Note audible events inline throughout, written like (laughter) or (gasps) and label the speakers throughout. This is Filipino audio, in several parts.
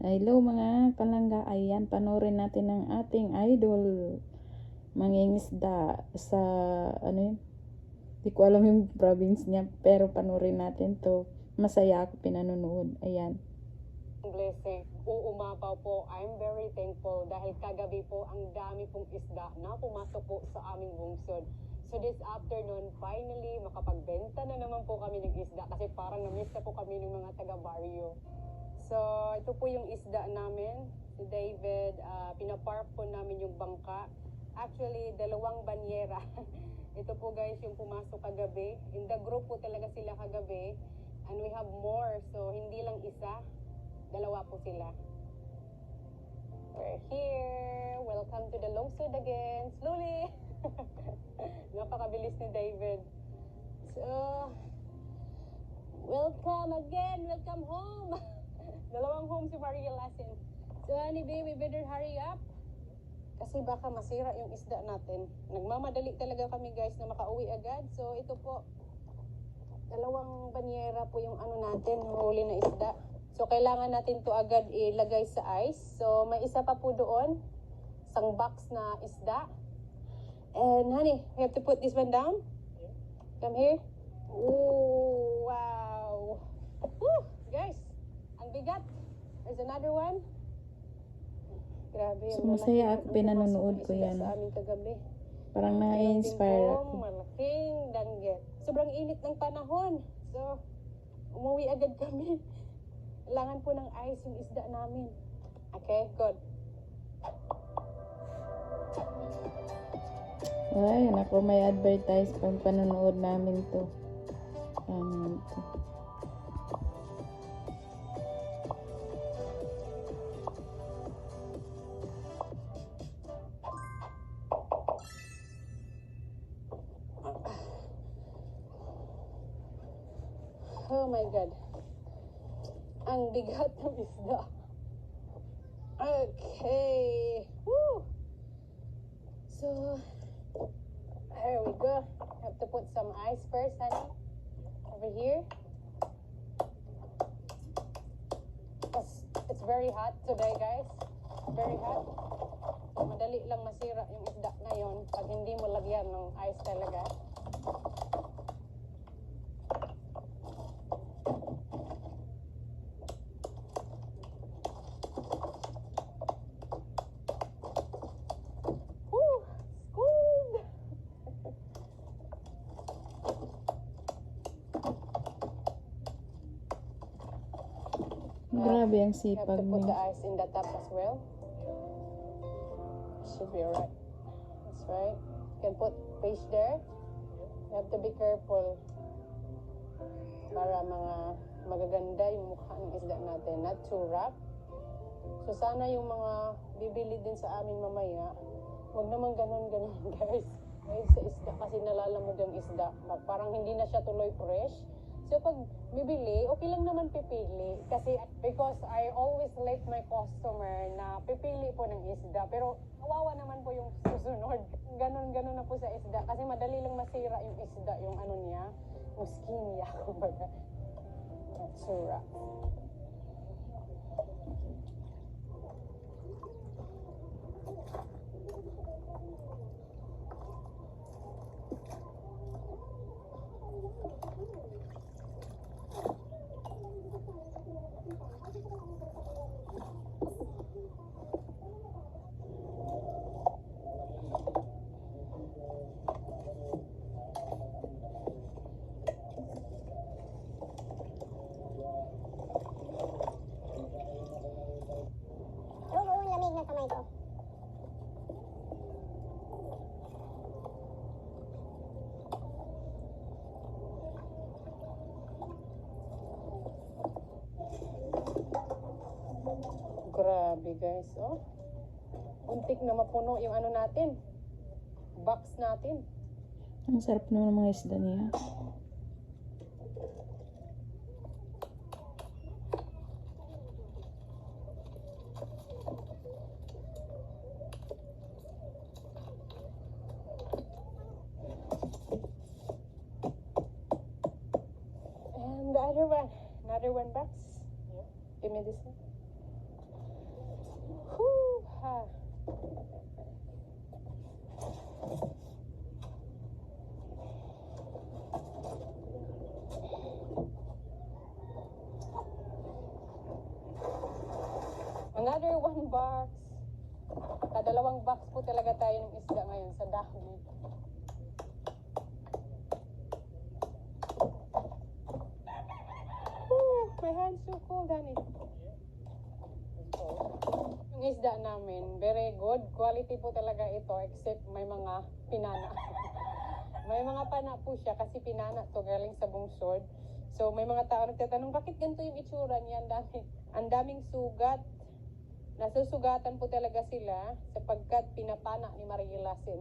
Speaker 1: Hello mga palangga. Ayan, panoorin natin ang ating idol. Mangingisda sa, ano yun? Di ko alam yung province niya, pero panoorin natin to. Masaya ako pinanonood. Ayan.
Speaker 2: blessing. Uumapaw po. I'm very thankful dahil kagabi po ang dami pong isda na pumasok po sa aming bungsod. So this afternoon, finally, makapagbenta na naman po kami ng isda kasi parang na-miss na po kami ng mga taga-barrio. So ito po yung isda namin. Si David, ah, pinapark po namin yung bangka. Actually, dalawang banyera. (laughs) ito po guys yung pumasok kagabi. In the group po talaga sila kagabi. And we have more. So hindi lang isa, Dalawa po sila. We're here. Welcome to the Longsud again. Slowly. (laughs) Napakabilis ni David. So, welcome again. Welcome home. (laughs) Dalawang home si Maria Lassen. So, honey baby, better hurry up. Kasi baka masira yung isda natin. Nagmamadali talaga kami guys na makauwi agad. So, ito po, dalawang banyera po yung ano natin, huli na isda. So, kailangan natin to agad ilagay sa ice. So, may isa pa po doon, isang box na isda. And honey, we have to put this one down. Come here. Ooh, wow. Woo, guys, ang bigat. There's another one. Grabe.
Speaker 1: So, masaya ako, pinanonood ko yan.
Speaker 2: Sa amin kagabi.
Speaker 1: Parang na-inspire ako.
Speaker 2: Malaking danggit. Sobrang init ng panahon. So, umuwi agad kami. (laughs) Kailangan po ng ice yung isda namin. Okay, good.
Speaker 1: Ay, ako may advertise pang panonood namin to. Ano to.
Speaker 2: Okay. Woo! So, here we go. Have to put some ice first, honey. Over here. It's, it's very hot today, guys. Very hot. So, madali lang masira yung isda na yon pag hindi mo lagyan ng ice talaga. Woo! Cold!
Speaker 1: Grabe ang sipag
Speaker 2: to put
Speaker 1: mo.
Speaker 2: the ice in the tub as well. Should be alright. That's right. You can put fish there. You have to be careful para mga magaganda yung mukha ng isda natin. Not too rough. So sana yung mga bibili din sa amin mamaya, huwag naman ganun-ganun (laughs) guys. Guys, sa isda kasi nalalamog ang isda. Parang hindi na siya tuloy fresh. So pag bibili, okay lang naman pipili. Kasi because I always let my customer na pipili po ng isda. Pero kawawa naman po yung (laughs) susunod. Ganon-ganon na po sa isda. Kasi madali lang masira yung isda, yung ano niya, yung skin niya. (laughs) Kumbaga. Natsura.
Speaker 3: Oo, oo, lamig ng kamay ko.
Speaker 2: Grabe guys, oh. Untik na mapuno yung ano natin. Box natin.
Speaker 1: Ang sarap naman ng mga isda niya.
Speaker 2: And the other one. Another one box. Give me this one. Another one box. Kadalawang box po talaga tayo ng isda ngayon sa dahon. Woo, my hands so cold, honey. Yung isda namin, very good. Quality po talaga ito, except may mga pinana. (laughs) may mga pana po siya kasi pinana to galing sa bungsod. So may mga tao nagtatanong, bakit ganito yung itsura niya? Ang ang daming sugat. Nasusugatan po talaga sila sapagkat pinapana ni Maria Lasin.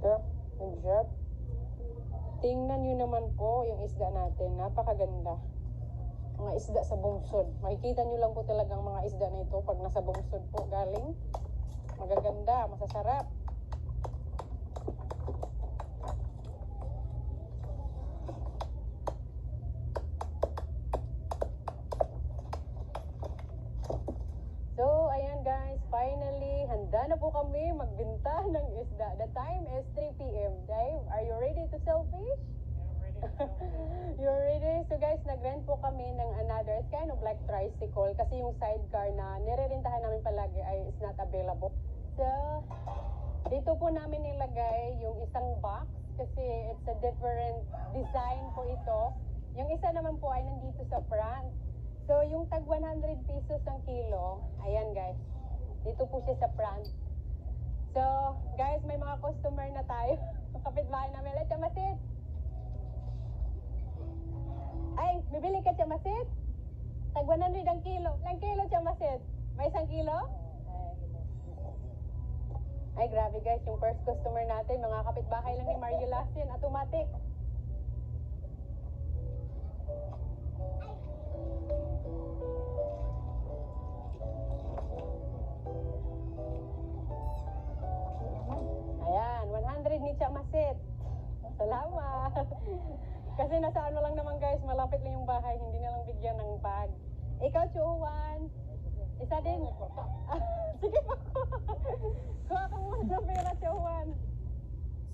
Speaker 2: Ito, job. Tingnan nyo naman po yung isda natin. Napakaganda. Mga isda sa bungsod. Makikita nyo lang po talagang mga isda na ito pag nasa bungsod po galing. Magaganda, masasarap. So, ayan guys, finally, handa na po kami magbenta ng isda. The time is 3 p.m. Dave, are you ready to sell fish? You're ready? So nag-rent po kami ng another, it's kind of like tricycle kasi yung sidecar na nirerentahan namin palagi ay is not available. So, dito po namin nilagay yung isang box kasi it's a different design po ito. Yung isa naman po ay nandito sa front. So, yung tag 100 pesos ang kilo, ayan guys, dito po siya sa front. So, guys, may mga customer na tayo. (laughs) Kapitbahay namin, let's masit. Ay, bibili ka chamasit? Tag 100 ang kilo. Lang kilo chamasit? May isang kilo? Ay, grabe guys, yung first customer natin, mga kapitbahay lang ni Mario Lasin, automatic. Ayan, 100 ni Chamasit. Salamat. (laughs) Kasi nasa ano lang naman guys, malapit lang yung bahay, hindi na lang bigyan ng bag. Ikaw, Chuwan. Isa din. (laughs) Sige pa. (laughs) Kuha ka muna ng pera, Chuwan.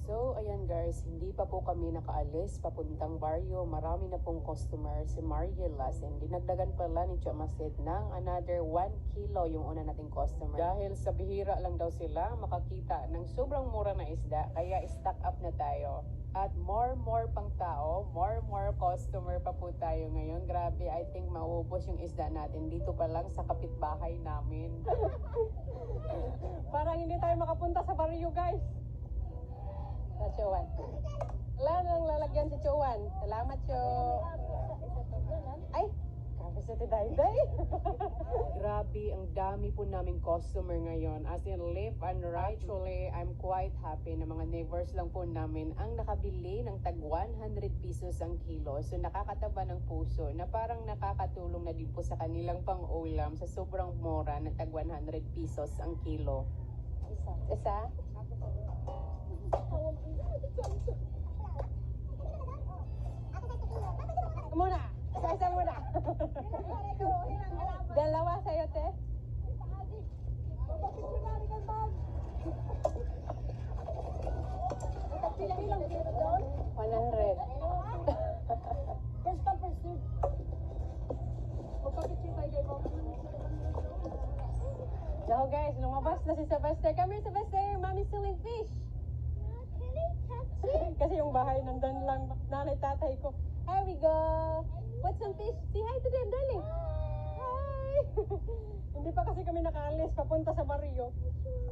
Speaker 4: So, ayan guys, hindi pa po kami nakaalis papuntang baryo. Marami na pong customer si Maria Lassen. Dinagdagan pala ni Chamasit ng another 1 kilo yung una nating customer. Dahil sa bihira lang daw sila makakita ng sobrang mura na isda, kaya stock up na tayo. At more, more pang tao, more, more customer pa po tayo ngayon. Grabe, I think mauubos yung isda natin dito pa lang sa kapitbahay namin. (laughs)
Speaker 2: Parang hindi tayo makapunta sa baryo, guys. Sa Chuwan. Wala nang lalagyan si Chuwan. Salamat, Chu. Ay, grabe sa ti Dayday.
Speaker 4: Grabe, ang dami po naming customer ngayon. As in left and right, actually, I'm quite happy na mga neighbors lang po namin ang nakabili ng tag 100 pesos ang kilo. So nakakataba ng puso na parang nakakatulong na din po sa kanilang pang-ulam sa sobrang mura na tag 100 pesos ang kilo.
Speaker 2: Isa? Muna. Isa-isa muna. Dalawa sa'yo, te. One hundred. So guys, lumabas na si Sylvester. Come here, Sylvester. Mommy's selling fish. Kasi yung bahay nandun lang. Nanay, tatay ko. Here we go. What's some fish? Say hi to them, darling. Hi. (laughs) Hindi pa kasi kami nakaalis papunta sa barrio.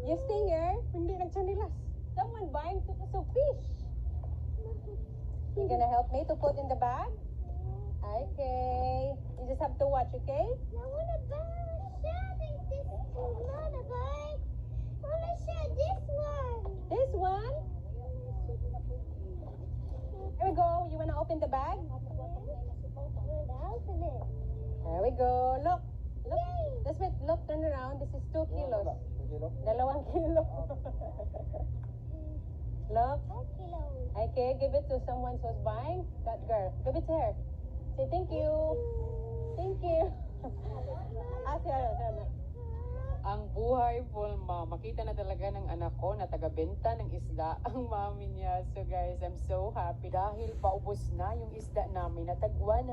Speaker 2: You stay here? Hindi nagsanilas. Someone buying to some fish. You gonna help me to put in the bag? Okay. You just have to watch, okay? This one? Here we go. You wanna open the bag? There we go. Look. Look. This way. Look. Turn around. This is two kilos. Dalawang (laughs) kilo. Look. Okay. Give it to someone who's buying. That girl. Give it to her. Say thank you. Thank you. (laughs) Ah, siya, siya na.
Speaker 4: Ang buhay Bulma, makita na talaga ng anak ko na taga-benta ng isda (laughs) ang mami niya. So guys, I'm so happy dahil paubos na yung isda namin na tag 100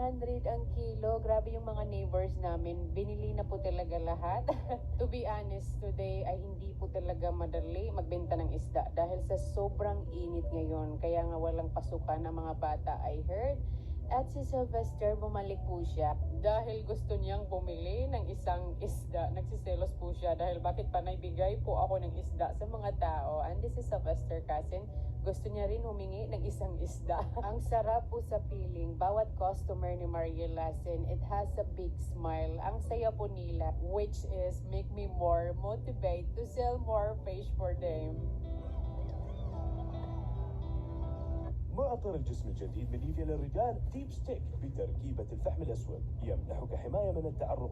Speaker 4: ang kilo. Grabe yung mga neighbors namin. Binili na po talaga lahat. (laughs) to be honest, today ay hindi po talaga madali magbenta ng isda dahil sa sobrang init ngayon. Kaya nga walang pasukan ng mga bata. I heard at si Sylvester, bumalik po siya dahil gusto niyang bumili ng isang isda. Nagsiselos po siya dahil bakit pa naibigay po ako ng isda sa mga tao. And this is Sylvester cousin. Gusto niya rin humingi ng isang isda. (laughs) Ang sarap po sa piling. Bawat customer ni Maria Lassen, it has a big smile. Ang saya po nila, which is make me more motivate to sell more fish for them.
Speaker 5: معطر الجسم الجديد من نيفيا للرجال ديب ستيك بتركيبة الفحم الأسود يمنحك حماية من التعرق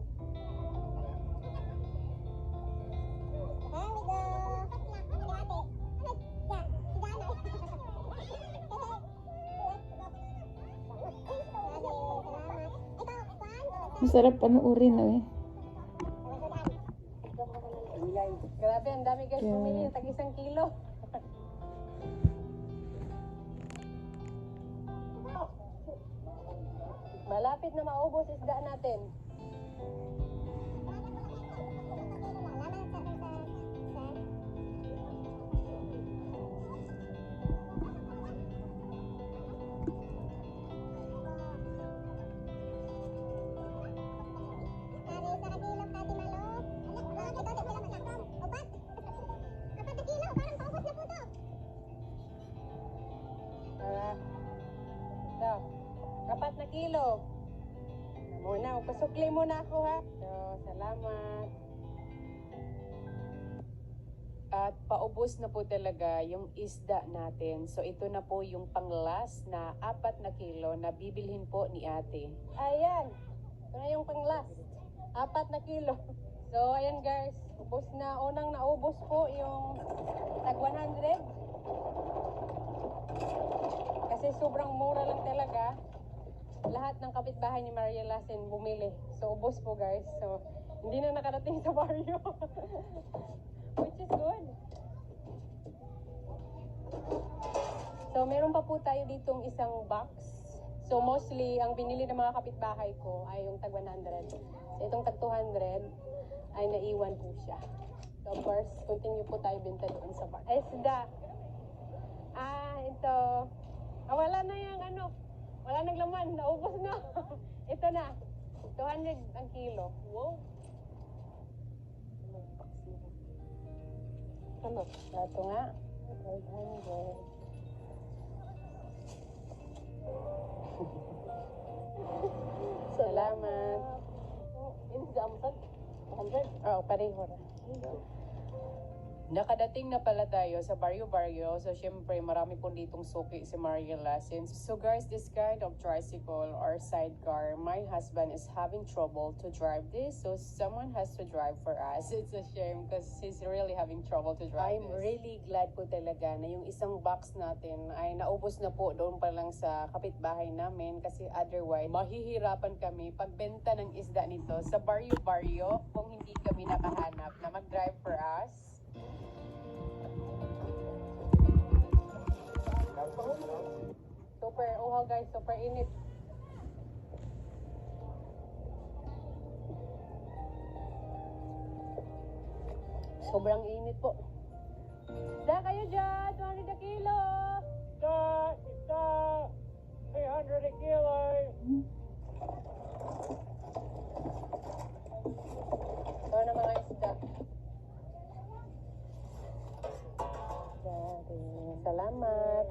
Speaker 1: Masarap panuorin no eh.
Speaker 2: Grabe, ang dami guys
Speaker 1: Yeah.
Speaker 2: pumili. Tag isang kilo. Malapit na maubos isda natin. Apat na kilo. Muna, pasukli muna ako ha. So, salamat.
Speaker 4: At paubos na po talaga yung isda natin. So ito na po yung panglas na apat na kilo na bibilhin po ni ate.
Speaker 2: Ayan. Ito na yung pang-last. Apat na kilo. So, ayan guys. Ubos na. Unang naubos po yung tag 100. Kasi sobrang mura lang talaga. Lahat ng kapitbahay ni Maria Lassen bumili. So, ubos po guys. So, hindi na nakarating sa barrio. (laughs) Which is good. So, meron pa po tayo ditong isang box. So, mostly, ang binili ng mga kapitbahay ko ay yung tag 100. So, itong tag 200 ay naiwan po siya. So, of course, continue po tayo binta doon sa bar. Esda. Ah, ito. Ah, wala na yung ano. Wala nang laman. Naubos na. (laughs) ito na. 200 ang kilo. Wow. Ano? Ito nga. 500. Salamat. Ini amsag? 100? Oo, pareho na.
Speaker 4: Nakadating na pala tayo sa Barrio Barrio. So syempre marami po ditong suki si Maria Lassen. So guys, this kind of tricycle or sidecar, my husband is having trouble to drive this. So someone has to drive for us. (laughs) It's a shame because he's really having trouble to drive I'm really glad po talaga na yung isang box natin ay naubos na po doon pa lang sa kapitbahay namin kasi otherwise mahihirapan kami pagbenta ng isda nito sa Barrio Barrio kung hindi kami nakahanap na mag-drive for us.
Speaker 2: Super uhaw guys, super init. Sobrang init po. Isda kayo dyan, 200 na kilo. Isda, isda, 300 a kilo. Ito na Daddy, salamat.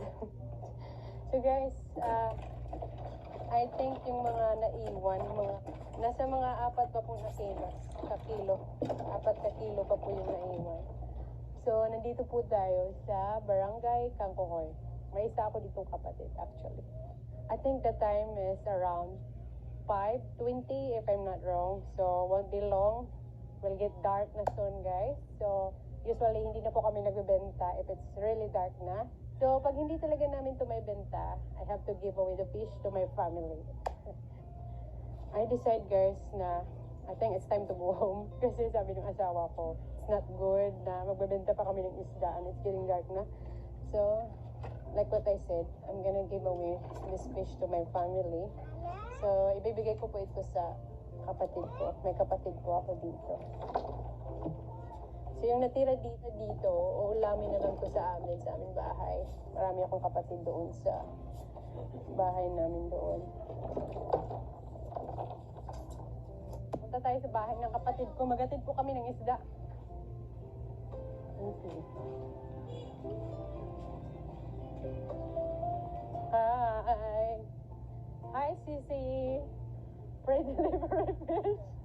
Speaker 2: So guys, uh, I think yung mga naiwan, mga, nasa mga apat pa po na kilo, ka kilo. Apat ka kilo pa po yung naiwan. So, nandito po tayo sa Barangay Kangkohoy. May isa ako ditong kapatid, actually. I think the time is around 5.20 if I'm not wrong. So, won't be long. Will get dark na soon, guys. So, usually hindi na po kami nagbebenta if it's really dark na. So, pag hindi talaga namin to may benta, I have to give away the fish to my family. (laughs) I decide guys na I think it's time to go home. (laughs) Kasi sabi ng asawa ko it's not good na magbebenta pa kami ng isda and it's getting dark na. So like what I said I'm gonna give away this fish to my family. So ibibigay ko po ito sa kapatid ko. May kapatid po ako dito so yung natira dito dito uulamin na lang to sa amin sa aming bahay marami akong kapatid doon sa bahay namin doon Punta tayo sa bahay ng kapatid ko. Magatid po kami ng isda. Okay. Hi. Hi, Sisi. Pray delivery fish.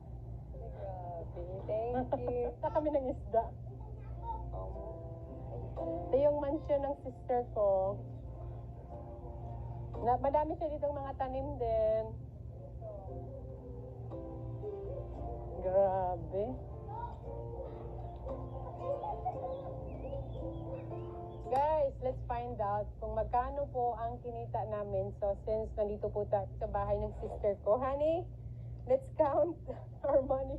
Speaker 4: Grabe, thank you.
Speaker 2: Punta kami ng isda. Ito yung mansion ng sister ko. Na, madami siya ditong mga tanim din. Grabe. Guys, let's find out kung magkano po ang kinita namin. So, since nandito po tayo sa bahay ng sister ko, honey, let's count (laughs) our money.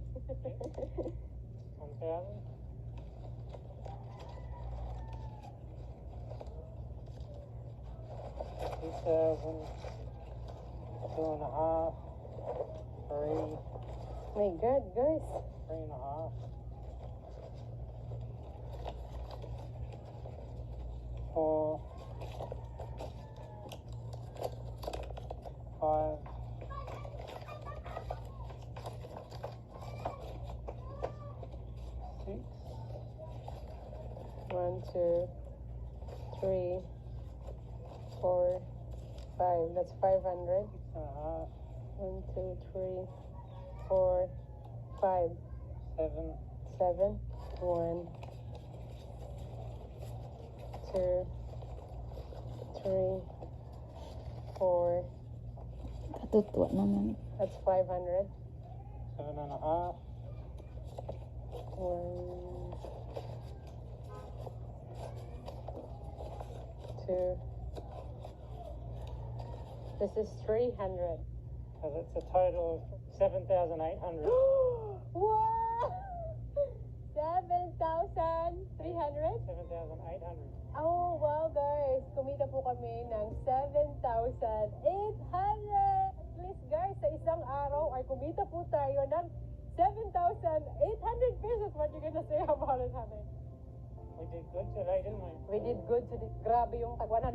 Speaker 6: seven, two and a half, three,
Speaker 2: My God, guys.
Speaker 6: three and a half, four, five,
Speaker 2: One, two, three, four, five. That's 500.
Speaker 6: six and a half,
Speaker 2: One, two, three, four, five,
Speaker 6: seven,
Speaker 2: seven. One, two, three, four.
Speaker 1: Naman.
Speaker 2: That's 500.
Speaker 6: seven and a half,
Speaker 2: One, two. This is 300.
Speaker 6: so that's a total of seven thousand eight hundred. (gasps)
Speaker 2: wow! 7,300?
Speaker 6: Seven thousand eight hundred.
Speaker 2: Oh, wow guys. Kumita po kami ng 7,800. At least guys, sa isang araw ay kumita po tayo ng 7,800 pesos. What you gonna say about it, honey?
Speaker 6: We did good today, didn't we?
Speaker 2: We did good today. Grabe yung tag 100